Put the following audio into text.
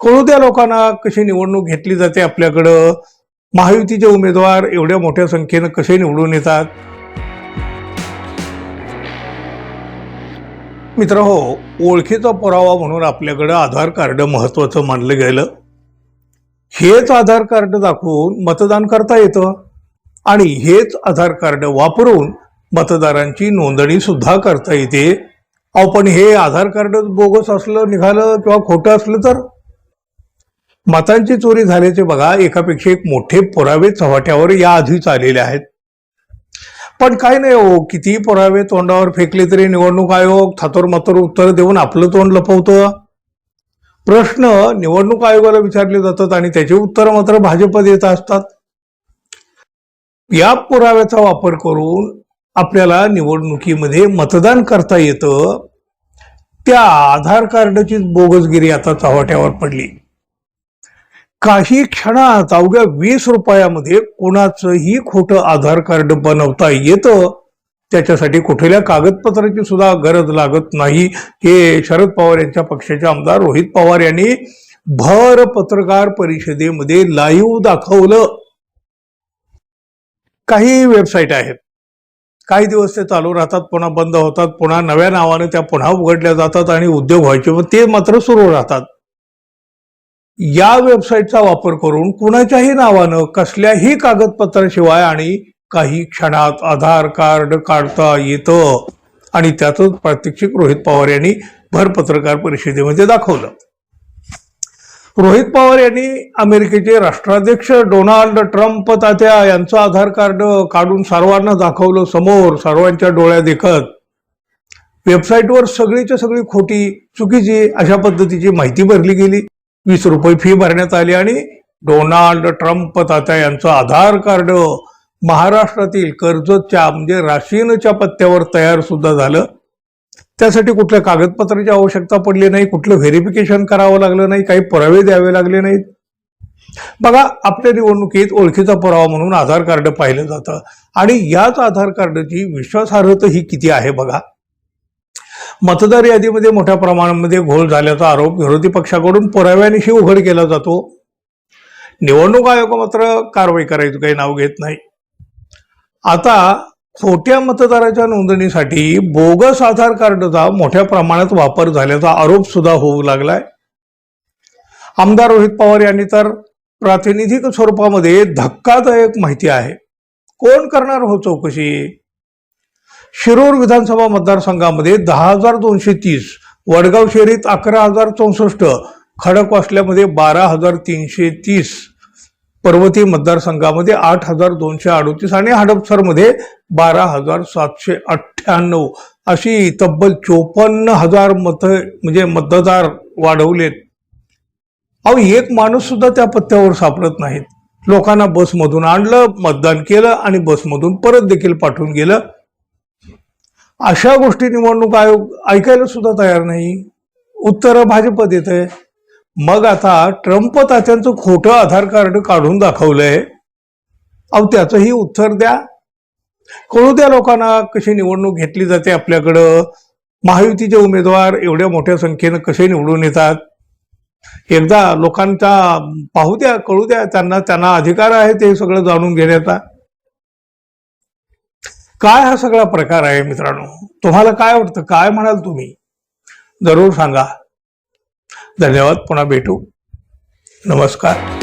कळू लोकांना कशी निवडणूक घेतली जाते आपल्याकडं. महायुतीचे उमेदवार एवढ्या मोठ्या संख्येनं कसे निवडून येतात? मित्र हो ओळखीचा पुरावा म्हणून आपल्याकडं आधार कार्ड महत्वाचं मानलं गेलं. हेच आधार कार्ड दाखवून मतदान करता येतं. आणि हेच आधार कार्ड वापरून मतदारांची नोंदणी सुद्धा करता येते. अहो पण हे आधार कार्ड बोगस असलं निघालं किंवा खोटं असलं तर? मतांची चोरी झाल्याचे बघा एकापेक्षा एक मोठे पुरावे चव्हाट्यावर या आधीच आलेले आहेत. पण काय नाही हो किती पुरावे तोंडावर फेकले तरी निवडणूक आयोग थातोर मातोर उत्तर देऊन आपलं तोंड लपवतं. प्रश्न निवडणूक आयोगाला विचारले जातात आणि त्याचे उत्तर मात्र भाजप देत असतात. या पुराव्याचा वापर करून आपल्याला निवडणुकीमध्ये मतदान करता येतं. त्या आधार कार्डचीच बोगसगिरी आता चव्हाट्यावर पडली. काही क्षणात अवघ्या वीस रुपयामध्ये कोणाचंही खोटं आधार कार्ड बनवता येतं? त्याच्यासाठी कुठल्या कागदपत्राची सुद्धा गरज लागत नाही. हे शरद पवार यांच्या पक्षाचे आमदार रोहित पवार यांनी भर पत्रकार परिषदेमध्ये लाईव्ह दाखवलं. काही वेबसाईट आहेत. काही दिवस ते चालू राहतात पुन्हा बंद होतात पुन्हा नव्या नावाने त्या पुन्हा उघडल्या जातात आणि उद्योग व्हायचे. मग ते मात्र सुरू राहतात. या वेबसाईटचा वापर करून कुणाच्याही नावानं कसल्याही कागदपत्राशिवाय आणि काही क्षणात आधार कार्ड काढता येतं. आणि त्यातच प्रात्यक्षिक रोहित पवार यांनी भर पत्रकार परिषदेमध्ये दाखवलं. रोहित पवार यांनी अमेरिकेचे राष्ट्राध्यक्ष डोनाल्ड ट्रम्प तात्या यांचं आधार कार्ड काढून सर्वांना दाखवलं समोर सर्वांच्या डोळ्या देखत. वेबसाईटवर सगळीच्या सगळी खोटी चुकीची अशा पद्धतीची माहिती भरली गेली. वीस रुपये फी भरण्यात आली आणि डोनाल्ड ट्रम्प तात्या यांचं आधार कार्ड महाराष्ट्रातील कर्जतच्या म्हणजे राशीनच्या पत्त्यावर तयार सुद्धा झालं. त्यासाठी कुठल्या कागदपत्राची आवश्यकता पडली नाही कुठलं व्हेरिफिकेशन करावं लागलं नाही काही पुरावे द्यावे लागले नाहीत. बघा आपल्या निवडणुकीत ओळखीचा पुरावा म्हणून आधार कार्ड पाहिलं जातं. आणि याच आधार कार्डची विश्वासार्हता ही किती आहे बघा. मतदार यादीमध्ये मोठ्या प्रमाणामध्ये घोळ झाल्याचा आरोप विरोधी पक्षाकडून पुराव्यानिशी उघड केला जातो. निवडणूक आयोग मात्र कारवाई करायचं काही नाव घेत नाही. आता खोट्या मतदाराच्या नोंदणीसाठी बोगस आधार कार्डचा मोठ्या प्रमाणात वापर झाल्याचा आरोप सुद्धा होऊ लागलाय. आमदार रोहित पवार यांनी तर प्रातिनिधिक स्वरूपामध्ये धक्कादायक माहिती आहे. कोण करणार हो चौकशी? शिरूर विधानसभा मतदारसंघामध्ये दहा हजार दोनशे तीस वडगाव शहरीत अकरा हजार चौसष्ट खडकवासल्यामध्ये बारा हजार तीनशे तीस. पर्वती मतदारसंघामध्ये आठ हजार दोनशे अडोतीस आणि हडपसरमध्ये बारा हजार सातशे अठ्ठ्याण्णव. अशी तब्बल चोपन्न हजार मत म्हणजे मतदार वाढवलेत. अहो एक माणूस सुद्धा त्या पत्त्यावर सापडत नाहीत. लोकांना बसमधून आणलं मतदान केलं आणि बसमधून परत देखील पाठवून गेलं. अशा गोष्टी निवडणूक आयोग ऐकायला सुद्धा तयार नाही. उत्तर भाजप देत आहे मग आता ट्रम्प तात्यांचं खोटं आधार कार्ड काढून दाखवलंय. अहो त्याचंही उत्तर द्या. कळू द्या लोकांना कशी निवडणूक घेतली जाते आपल्याकडं. महायुतीचे उमेदवार एवढ्या मोठ्या संख्येनं कसे निवडून येतात? एकदा लोकांचा पाहू द्या कळू द्या त्यांना त्यांना अधिकार आहे ते सगळं जाणून घेण्याचा. काय हा सगळा प्रकार आहे मित्रांनो? तुम्हाला काय वाटतं? काय म्हणाल तुम्ही? जरूर सांगा. धन्यवाद. पुन्हा भेटू. नमस्कार.